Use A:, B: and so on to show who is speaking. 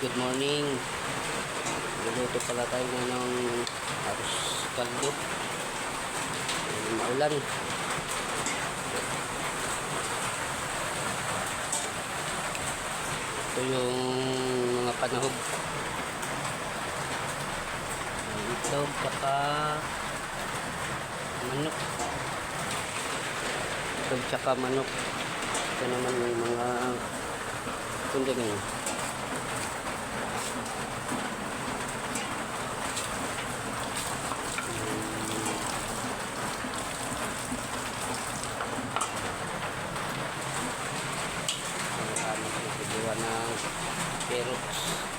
A: good morning. Luluto pala tayo ng arroz kaldo. Maulan. Ito yung mga panahog. Itlog, tsaka manok. Itlog, tsaka manok. Ito naman yung mga kundi ngayon. Ng carrots.